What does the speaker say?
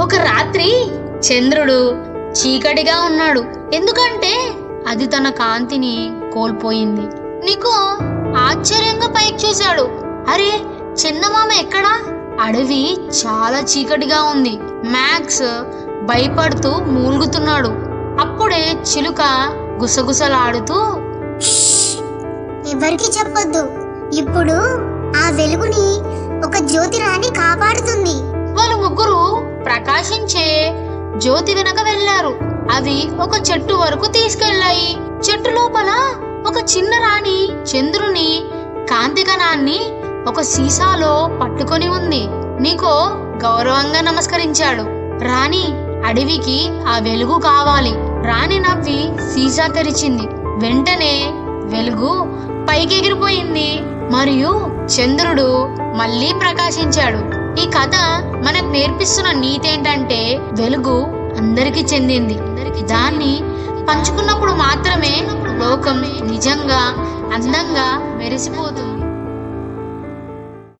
ఒక రాత్రి చంద్రుడు చీకటిగా ఉన్నాడు. ఎందుకంటే అది తన కాంతిని కోల్పోయింది. నీకు ఆశ్చర్యంగా పైకి చూశాడు. అరే చందమామ ఎక్కడా? అడవి చాలా చీకటిగా ఉంది. మ్యాక్స్ భయపడుతూ మూలుగుతున్నాడు. అప్పుడే చిలుక గుసగుసలాడుతూ ఎవరికి చెప్పొద్దు. ఇప్పుడు ఆ వెలుగుని ఒక జ్యోతిరాణి ప్రకాశించే జ్యోతి వెనక వెళ్ళారు అవి ఒక చెట్టు వరకు తీసుకెళ్ళాయి చెట్టు లోపల ఒక చిన్న రాణి చంద్రుని కాంతికణాన్ని ఒక సీసాలో పట్టుకొని ఉంది. నీకో గౌరవంగా నమస్కరించాడు. రాణి అడవికి ఆ వెలుగు కావాలి. రాణి నవ్వి సీసా తెరిచింది. వెంటనే వెలుగు పైకి ఎగిరిపోయింది మరియు చంద్రుడు మళ్ళీ ప్రకాశించాడు. ఈ కథ మనకు నేర్పిస్తున్న నీతి ఏంటంటే వెలుగు అందరికీ చెందింది. దాన్ని పంచుకున్నప్పుడు మాత్రమే లోకం నిజంగా అందంగా మెరిసిపోతుంది.